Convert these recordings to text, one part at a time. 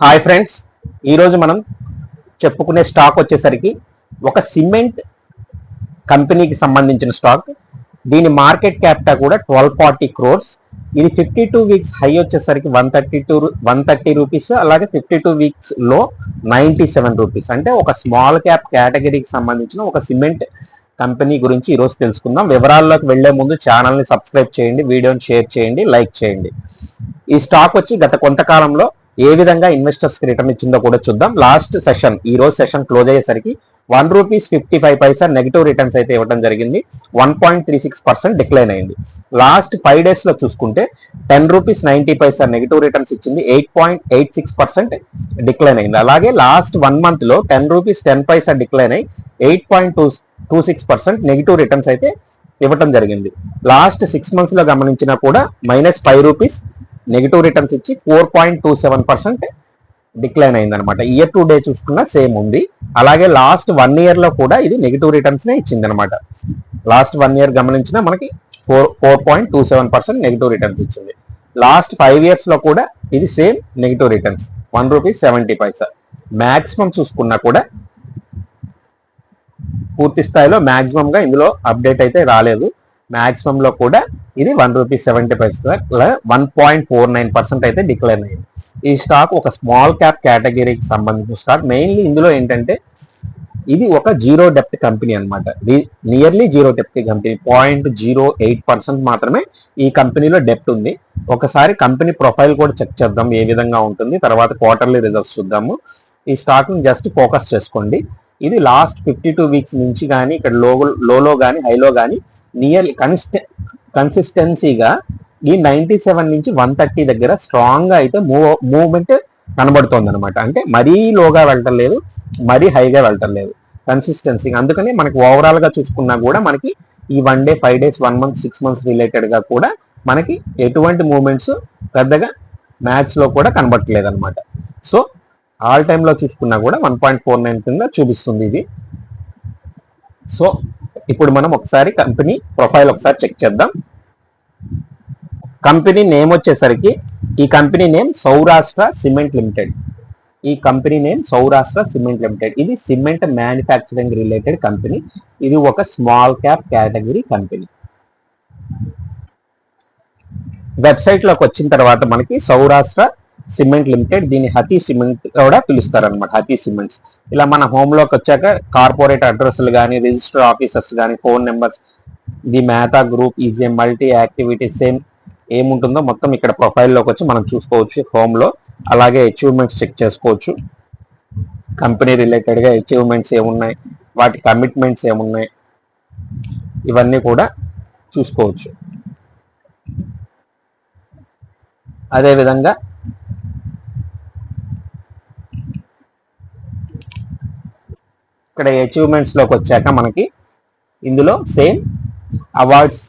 Hi friends ఈరోజు మనం చెప్పుకునే స్టాక్ వచ్చేసరికి ఒక సిమెంట్ కంపెనీకి సంబంధించిన స్టాక్ దీని మార్కెట్ క్యాపిటల్ కూడా ట్వెల్వ్ ఫార్టీ క్రోర్స్ ఇది ఫిఫ్టీ టూ వీక్స్ హై వచ్చేసరికి one thirty two one thirty rupees అలాగే ఫిఫ్టీ టూ వీక్స్లో నైంటీ సెవెన్ రూపీస్ అంటే ఒక స్మాల్ క్యాప్ కేటగిరీకి సంబంధించిన ఒక సిమెంట్ కంపెనీ గురించి ఈరోజు తెలుసుకుందాం. వివరాల్లోకి వెళ్ళే ముందు ఛానల్ని సబ్స్క్రైబ్ చేయండి వీడియోని షేర్ చేయండి లైక్ చేయండి. ఈ స్టాక్ వచ్చి గత కొంతకాలంలో ఏ విధంగా ఇన్వెస్టర్స్ రిటర్న్ ఇచ్చిందో కూడా చూద్దాం. లాస్ట్ సెషన్ ఈ రోజు సెషన్ క్లోజ్ అయ్యేసరికి one rupees fifty five paisa negative returns అయితే ఇవ్వడం జరిగింది. One point three six percent decline అయింది. లాస్ట్ ఫైవ్ డేస్లో చూసుకుంటే ten rupees ninety paisa negative returns ఇచ్చింది. Eight point eight six percent decline అయింది. అలాగే లాస్ట్ వన్ మంత్లో ten rupees ten paisa decline అయ్యి eight point two two six percent negative returns అయితే ఇవ్వటం జరిగింది. లాస్ట్ సిక్స్ మంత్స్లో గమనించినా కూడా minus five rupees negative returns ఇచ్చి four point two seven percent decline అయిందనమాట ఇయర్ టు డే చూసుకున్నా సేమ్ ఉంది. అలాగే లాస్ట్ వన్ ఇయర్లో కూడా ఇది నెగిటివ్ రిటర్న్స్ నే లాస్ట్ వన్ ఇయర్ గమనించిన మనకి four four point two seven percent negative returns ఇచ్చింది. లాస్ట్ ఫైవ్ ఇయర్స్లో కూడా ఇది same negative returns one rupees seventy paisa maximum చూసుకున్నా కూడా పూర్తి స్థాయిలో మ్యాక్సిమంగా ఇందులో అప్డేట్ అయితే రాలేదు. మాక్సిమం లో కూడా ఇది one rupees seventy five one point four nine percent అయితే డిక్లైన్ అయింది ఈ స్టాక్ ఒక స్మాల్ క్యాప్ కేటగిరీకి సంబంధించిన స్టాక్. మెయిన్లీ ఇందులో ఏంటంటే ఇది ఒక జీరో డెప్త్ కంపెనీ అనమాట nearly zero depth company. Point zero eight percent మాత్రమే ఈ కంపెనీలో డెప్త్ ఉంది. ఒకసారి కంపెనీ ప్రొఫైల్ కూడా చెక్ చేద్దాం ఏ విధంగా ఉంటుంది. తర్వాత క్వార్టర్లీ రిజల్ట్స్ చూద్దాము. ఈ స్టాక్ని జస్ట్ ఫోకస్ చేసుకోండి. ఇది లాస్ట్ ఫిఫ్టీ టూ వీక్స్ నుంచి కానీ ఇక్కడ లో లోలో కానీ హైలో కానీ నియర్లీ కన్స్ట కన్సిస్టెన్సీగా ఈ నైన్టీ సెవెన్ నుంచి వన్ థర్టీ దగ్గర స్ట్రాంగ్గా అయితే మూవ్ మూవ్మెంట్ కనబడుతోంది అనమాట అంటే మరీ లోగా వెళ్ళటం లేదు మరీ హైగా వెళ్ళటం లేదు. కన్సిస్టెన్సీగా అందుకని మనకి ఓవరాల్గా చూసుకున్నా కూడా మనకి ఈ one day five days one month six months రిలేటెడ్గా కూడా మనకి ఎటువంటి మూమెంట్స్ పెద్దగా మ్యాచ్లో కూడా కనబడట్లేదు అనమాట సో ఆల్ టైంలో చూసుకున్నా కూడా వన్ పాయింట్ ఫోర్ నైన్ కింద చూపిస్తుంది ఇది. సో ఇప్పుడు మనం ఒకసారి కంపెనీ ప్రొఫైల్ ఒకసారి చెక్ చేద్దాం. కంపెనీ నేమ్ వచ్చేసరికి ఈ company name Saurashtra cement limited. ఈ company name Saurashtra cement limited. ఇది సిమెంట్ మ్యానుఫ్యాక్చరింగ్ రిలేటెడ్ కంపెనీ. ఇది ఒక స్మాల్ క్యాప్ కేటగిరీ కంపెనీ. వెబ్సైట్లోకి వచ్చిన తర్వాత మనకి సౌరాష్ట్ర సిమెంట్ లిమిటెడ్ దీన్ని హతి సిమెంట్ కూడా పిలుస్తారు అనమాట హతి సిమెంట్స్. ఇలా మన హోమ్లోకి వచ్చాక కార్పొరేట్ అడ్రస్లు కానీ రిజిస్టర్ ఆఫీసర్స్ కానీ phone numbers the Mehta group is a multi activity same ఏముంటుందో మొత్తం ఇక్కడ ప్రొఫైల్లోకి వచ్చి మనం చూసుకోవచ్చు హోమ్లో. అలాగే అచీవ్మెంట్స్ చెక్ చేసుకోవచ్చు. కంపెనీ రిలేటెడ్గా అచీవ్మెంట్స్ ఏమున్నాయి వాటి కమిట్మెంట్స్ ఏమున్నాయి ఇవన్నీ కూడా చూసుకోవచ్చు. అదేవిధంగా ఇక్కడ అచీవ్మెంట్స్లోకి వచ్చాక మనకి ఇందులో సేమ్ అవార్డ్స్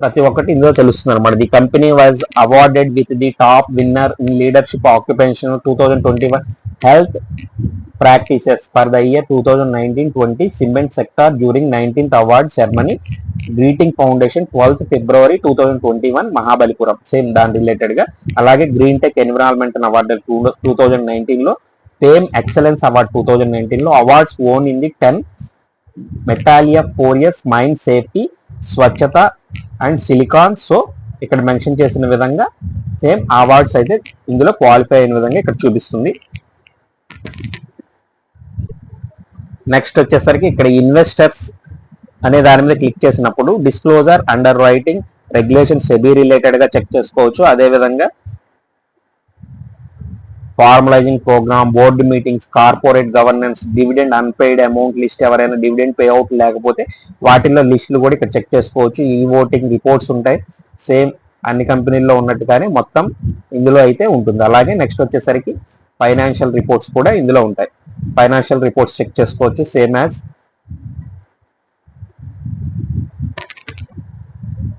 ప్రతి ఒక్కటి ఇందులో తెలుస్తుంది అనమాట the company was awarded with the top winner in leadership occupation two thousand twenty one health practices for the year two thousand nineteen twenty cement sector during nineteenth award ceremony greeting foundation twelfth February two thousand twenty one Mahabalipuram same దాని రిలేటెడ్గా. అలాగే green tech environment award two two thousand నైన్టీన్లో fame excellence award two thousand నైన్టీన్లో awards won in the ten మెటాలియా four years mines safety స్వచ్ఛత and silicon so ఇక్కడ mention చేసిన విధంగా same awards అయితే ఇందులో క్వాలిఫై అయిన విధంగా ఇక్కడ చూపిస్తుంది. నెక్స్ట్ వచ్చేసరికి ఇక్కడ ఇన్వెస్టర్స్ అనే దాని మీద క్లిక్ చేసినప్పుడు disclosure under writing regulation SEBI రిలేటెడ్గా చెక్ చేసుకోవచ్చు. అదే విధంగా formalising programme board meetings corporate governance dividend unpaid amount list ఎవరైనా డివిడెండ్ పే అవుట్ లేకపోతే వాటిల్లో లిస్టులు కూడా ఇక్కడ చెక్ చేసుకోవచ్చు. ఈ ఓటింగ్ రిపోర్ట్స్ ఉంటాయి. సేమ్ అన్ని కంపెనీల్లో ఉన్నట్టుగానే మొత్తం ఇందులో అయితే ఉంటుంది. అలాగే నెక్స్ట్ వచ్చేసరికి ఫైనాన్షియల్ రిపోర్ట్స్ కూడా ఇందులో ఉంటాయి. ఫైనాన్షియల్ రిపోర్ట్స్ చెక్ చేసుకోవచ్చు. సేమ్ యాజ్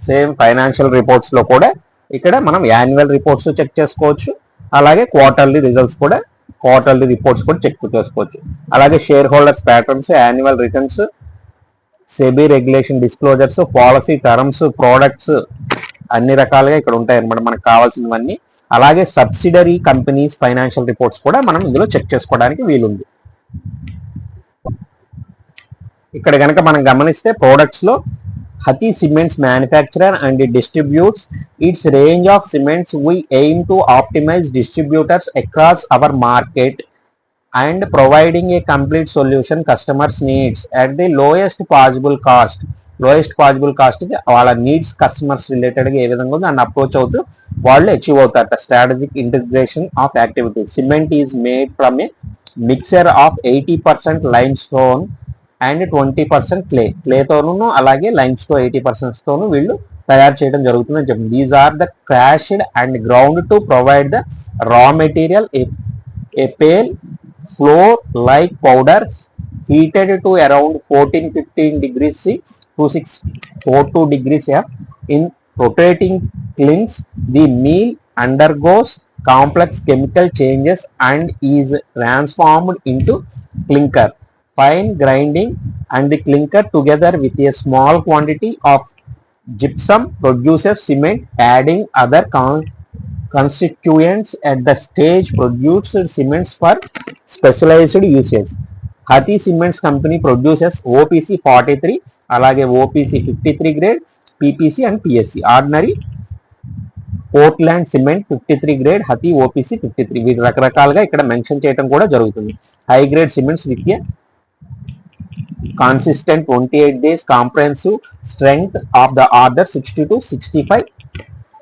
సేమ్ ఫైనాన్షియల్ రిపోర్ట్స్లో కూడా ఇక్కడ మనం యాన్యువల్ రిపోర్ట్స్ చెక్ చేసుకోవచ్చు. అలాగే క్వార్టర్లీ రిజల్ట్స్ కూడా క్వార్టర్లీ రిపోర్ట్స్ కూడా చెక్ చేసుకోవచ్చు. అలాగే share holders patterns annual returns SEBI regulation disclosures policy terms products అన్ని రకాలుగా ఇక్కడ ఉంటాయి అనమాట మనకు కావాల్సినవన్నీ. అలాగే సబ్సిడరీ కంపెనీస్ ఫైనాన్షియల్ రిపోర్ట్స్ కూడా మనం ఇందులో చెక్ చేసుకోవడానికి వీలుంది. ఇక్కడ కనుక మనం గమనిస్తే ప్రోడక్ట్స్లో లో Hathi cements manufacturer and distributes its range of cements we aim to optimize distributors across our market and providing a complete solution customers needs at the lowest possible cost lowest possible cost వాళ్ళ needs customers రిలేటెడ్గా ఏ విధంగా ఉందో దాన్ని approach అవుతూ వాళ్ళు achieve అవుతారట strategic integration of activities cement is made from a mixture of eighty percent limestone and twenty percent clay క్లేతోనూ అలాగే లైన్స్తో ఎయిటీ పర్సెంట్స్తోనూ వీళ్ళు తయారు చేయడం జరుగుతుందని చెప్పింది these are the crashed and ground to provide the raw material a pale flour like powder heated to around fourteen fifty degrees C two six four two degrees F in rotating kilns the meal undergoes complex chemical changes and is transformed into clinker fine grinding and clinker together with a small quantity of gypsum produces cement adding other constituents at the stage produce cements for specialized usage Hathi cements company produces OPC forty three అలాగే OPC fifty three grade PPC and PSC ordinary Portland cement fifty three grade Hathi OPC fifty three వీటి రకరకాలుగా ఇక్కడ mention చేయడం కూడా జరుగుతుంది. High grade cements with consistent twenty eight days comprehensive strength of the order sixty to sixty five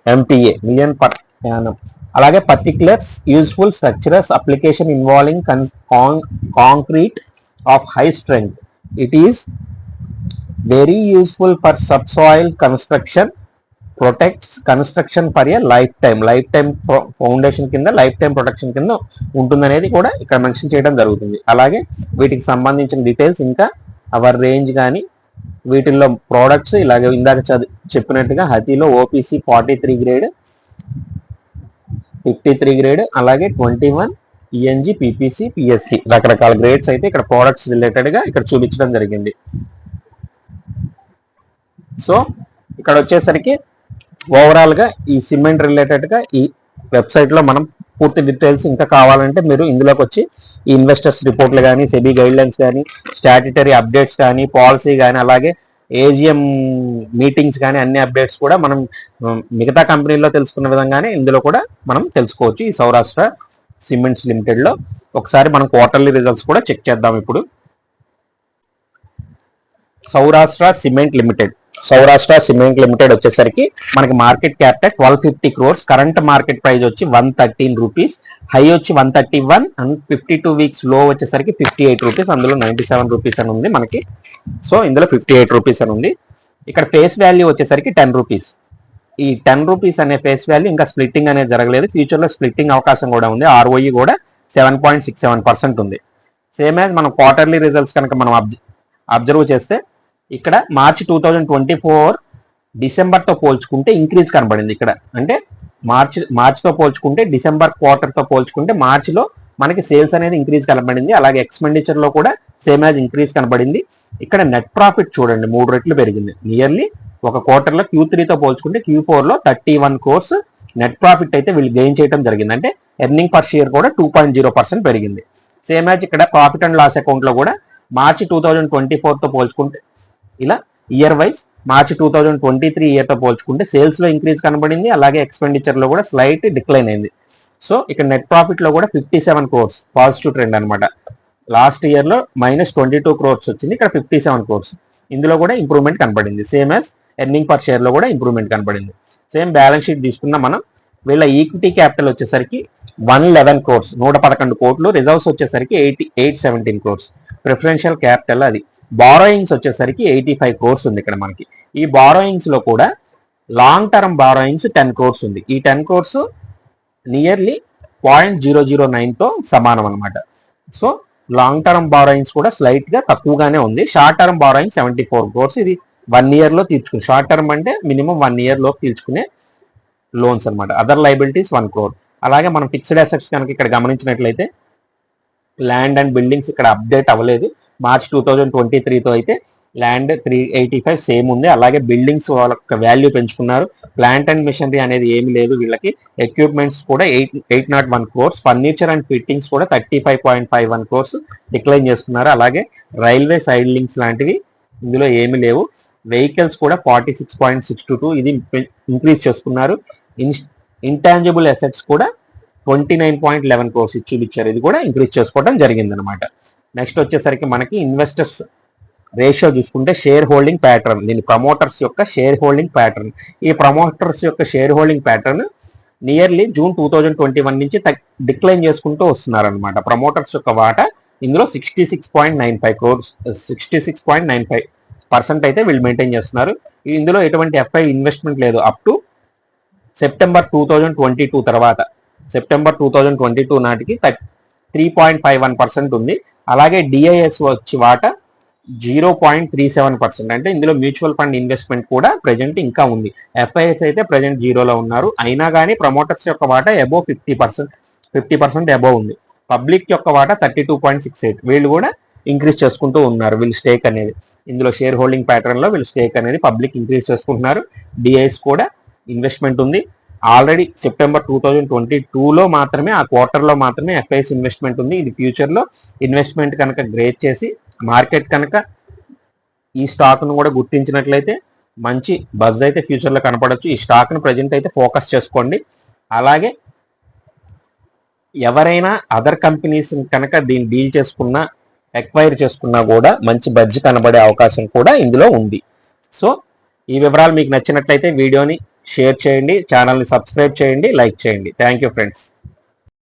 MPa million per annum అలాగే particulars useful structures application involving concrete of high strength it is very useful for subsoil construction protects construction for a lifetime lifetime foundation కింద life time protection కింద ఉంటుందనేది కూడా ఇక్కడ mention చేయడం జరుగుతుంది. అలాగే వీటికి సంబంధించిన డీటెయిల్స్ ఇంకా అవర్ రేంజ్ కానీ వీటిల్లో ప్రోడక్ట్స్ ఇలాగే ఇందాక చెప్పినట్టుగా హతీలో OPC forty three grade fifty three grade అలాగే twenty one ENG PPC PSC రకరకాల గ్రేడ్స్ అయితే ఇక్కడ ప్రోడక్ట్స్ రిలేటెడ్గా ఇక్కడ చూపించడం జరిగింది. సో ఇక్కడ వచ్చేసరికి ఓవరాల్గా ఈ సిమెంట్ రిలేటెడ్గా ఈ వెబ్సైట్లో మనం పూర్తి డీటెయిల్స్ ఇంకా కావాలంటే మీరు ఇందులోకి వచ్చి ఈ ఇన్వెస్టర్స్ రిపోర్ట్లు కానీ సెబీ గైడ్ లైన్స్ కానీ స్టాట్యుటరీ అప్డేట్స్ కానీ పాలసీ కానీ అలాగే ఏజిఎం మీటింగ్స్ కానీ అన్ని అప్డేట్స్ కూడా మనం మిగతా కంపెనీల్లో తెలుసుకున్న విధంగానే ఇందులో కూడా మనం తెలుసుకోవచ్చు. ఈ సౌరాష్ట్ర సిమెంట్స్ లిమిటెడ్లో ఒకసారి మనం క్వార్టర్లీ రిజల్ట్స్ కూడా చెక్ చేద్దాం ఇప్పుడు. Saurashtra cement limited Saurashtra cement limited వచ్చేసరికి మనకి market capital twelve fifty crores current market price వచ్చి వన్ థర్టీన్ రూపీస్ హై వచ్చి one thirty one and fifty two వీక్స్లో వచ్చేసరికి ఫిఫ్టీ ఎయిట్ రూపీస్ అందులో నైన్టీ సెవెన్ రూపీస్ అని ఉంది మనకి. సో ఇందులో ఫిఫ్టీ ఎయిట్ రూపీస్ అని ఉంది. ఇక్కడ ఫేస్ వాల్యూ వచ్చేసరికి టెన్ రూపీస్ ఈ టెన్ రూపీస్ అనే ఫేస్ వాల్యూ ఇంకా స్ప్లిట్టింగ్ అనేది జరగలేదు. ఫ్యూచర్లో స్ప్లిట్టింగ్ అవకాశం కూడా ఉంది. ఆర్ఓఈ కూడా seven point six seven percent ఉంది. సేమ్ యాజ్ మనం క్వార్టర్లీ రిజల్ట్స్ కనుక మనం అబ్జర్వ్ చేస్తే ఇక్కడ మార్చి టూ థౌజండ్ ట్వంటీ ఫోర్ డిసెంబర్తో పోల్చుకుంటే ఇంక్రీజ్ కనబడింది ఇక్కడ. అంటే మార్చి మార్చితో పోల్చుకుంటే డిసెంబర్ క్వార్టర్తో పోల్చుకుంటే మార్చిలో మనకి సేల్స్ అనేది ఇంక్రీజ్ కనబడింది. అలాగే ఎక్స్పెండిచర్లో కూడా సేమ్ యాజ్ ఇంక్రీజ్ కనబడింది. ఇక్కడ నెట్ ప్రాఫిట్ చూడండి మూడు రెట్లు పెరిగింది. నియర్లీ ఒక క్వార్టర్లో క్యూ త్రీతో పోల్చుకుంటే క్యూ ఫోర్లో thirty one crores net profit అయితే వీళ్ళు గెయిన్ చేయడం జరిగింది. అంటే ఎర్నింగ్ పర్ షేర్ కూడా టూ పాయింట్ జీరో పర్సెంట్ పెరిగింది. సేమ్ యాజ్ ఇక్కడ ప్రాఫిట్ అండ్ లాస్ అకౌంట్లో కూడా మార్చి టూ థౌజండ్ ట్వంటీ ఫోర్తో పోల్చుకుంటే ఇలా ఇయర్ వైజ్ మార్చి టూ థౌజండ్ ట్వంటీ త్రీ ఇయర్తో పోల్చుకుంటే సేల్స్లో ఇంక్రీజ్ కనబడింది అలాగే ఎక్స్పెండిచర్లో కూడా స్లైట్ డిక్లైన్ అయింది. సో ఇక్కడ నెట్ ప్రాఫిట్లో కూడా fifty seven crores positive trend అనమాట లాస్ట్ ఇయర్లో మైనస్ ట్వంటీ టూ క్రోర్స్ వచ్చింది ఇక్కడ ఫిఫ్టీ సెవెన్ క్రోర్స్ ఇందులో కూడా ఇంప్రూవ్మెంట్ కనబడింది. సేమ్ యాజ్ ఎర్నింగ్ పర్ షేర్లో కూడా ఇంప్రూవ్మెంట్ కనబడింది. సేమ్ బ్యాలెన్స్ షీట్ తీసుకున్నా మనం. వీళ్ళ ఈక్విటీ క్యాపిటల్ వచ్చేసరికి వన్ లెవెన్ క్రోర్స్ నూట పదకొండు కోట్లు. రిజర్వ్స్ వచ్చేసరికి eighty eight seventeen crores preferential capital అది. బారోయింగ్స్ వచ్చేసరికి ఎయిటీ ఫైవ్ కోర్స్ ఉంది ఇక్కడ మనకి. ఈ బారోయింగ్స్లో కూడా long term borrowings ten crores ఉంది. ఈ ten crores nearly point zero zero నైన్తో సమానం అనమాట సో లాంగ్ టర్మ్ బారోయింగ్స్ కూడా స్లైట్గా తక్కువగానే ఉంది. Short term borrowing seventy four crores ఇది వన్ ఇయర్లో తీర్చుకుని షార్ట్ టర్మ్ అంటే మినిమం వన్ ఇయర్లో తీర్చుకునే లోన్స్ అన్నమాట. అదర్ లైబిలిటీస్ వన్ క్రోర్ అలాగే మనం ఫిక్స్డ్ అసెట్స్ కనుక ఇక్కడ గమనించినట్లయితే ల్యాండ్ అండ్ బిల్డింగ్స్ ఇక్కడ అప్డేట్ అవ్వలేదు. మార్చ్ టూ థౌజండ్ ట్వంటీ త్రీతో అయితే land three eighty five same ఉంది. అలాగే బిల్డింగ్స్ వాళ్ళ యొక్క వాల్యూ పెంచుకున్నారు. ప్లాంట్ అండ్ మిషనరీ అనేది ఏమి లేదు. వీళ్ళకి ఎక్విప్మెంట్స్ కూడా eight eight not one crores furniture and fittings కూడా thirty five point five one crores decline చేసుకున్నారు అలాగే రైల్వే సైడ్ లింక్స్ లాంటివి ఇందులో ఏమి లేవు. వెహికల్స్ కూడా forty six point six two two ఇది ఇంక్రీజ్ చేసుకున్నారు ఇన్ ఇంటాంజిబుల్ అసెట్స్ కూడా twenty nine point eleven crores ఇచ్చి చూపించారు ఇది కూడా ఇంక్రీజ్ చేసుకోవడం జరిగింది అనమాట నెక్స్ట్ వచ్చేసరికి మనకి ఇన్వెస్టర్స్ రేషియో చూసుకుంటే షేర్ హోల్డింగ్ ప్యాటర్న్ దీని ప్రమోటర్స్ యొక్క షేర్ హోల్డింగ్ ప్యాటర్న్ ఈ ప్రమోటర్స్ యొక్క shareholding pattern nearly June two thousand twenty one నుంచి డిక్లైన్ చేసుకుంటూ వస్తున్నారు అనమాట ప్రమోటర్స్ యొక్క వాటా ఇందులో sixty six point nine five crores sixty six point nine five percent అయితే వీళ్ళు మెయింటైన్ చేస్తున్నారు. ఇందులో ఎటువంటి ఎఫ్ఐ ఇన్వెస్ట్మెంట్ లేదు. Up to September two thousand twenty two తర్వాత September two thousand twenty two నాటికి three point five one percent ఉంది. అలాగే డిఐఎస్ వచ్చి వాటా zero point three seven percent. అంటే ఇందులో మ్యూచువల్ ఫండ్ ఇన్వెస్ట్మెంట్ కూడా ప్రజెంట్ ఇంకా ఉంది. ఎఫ్ఐఎస్ అయితే ప్రజెంట్ జీరోలో ఉన్నారు. అయినా కానీ ప్రమోటర్స్ యొక్క వాటా above fifty percent fifty percent above ఉంది. పబ్లిక్ యొక్క వాటా thirty two point six eight. వీళ్ళు కూడా ఇంక్రీజ్ చేసుకుంటూ ఉన్నారు. వీళ్ళు స్టేక్ అనేది ఇందులో షేర్ హోల్డింగ్ ప్యాటర్న్లో వీళ్ళు స్టేక్ అనేది పబ్లిక్ ఇంక్రీజ్ చేసుకుంటున్నారు. డిఐఎస్ కూడా ఇన్వెస్ట్మెంట్ ఉంది. Already September two thousand twenty టూలో మాత్రమే ఆ క్వార్టర్లో మాత్రమే ఎఫ్ఐఎస్ ఇన్వెస్ట్మెంట్ ఉంది. ఇది ఫ్యూచర్లో ఇన్వెస్ట్మెంట్ కనుక గ్రేట్ చేసి మార్కెట్ కనుక ఈ స్టాక్ను కూడా గుర్తించినట్లయితే మంచి బజ్ అయితే ఫ్యూచర్లో కనపడవచ్చు ఈ స్టాక్ను ప్రజెంట్ అయితే ఫోకస్ చేసుకోండి. అలాగే ఎవరైనా అదర్ కంపెనీస్ కనుక దీన్ని డీల్ చేసుకున్నా ఎక్వైర్ చేసుకున్నా కూడా మంచి బడ్జ్ కనబడే అవకాశం కూడా ఇందులో ఉంది. సో ఈ వివరాలు మీకు నచ్చినట్లయితే వీడియోని షేర్ చేయండి ఛానల్ని సబ్స్క్రైబ్ చేయండి లైక్ చేయండి. Thank you friends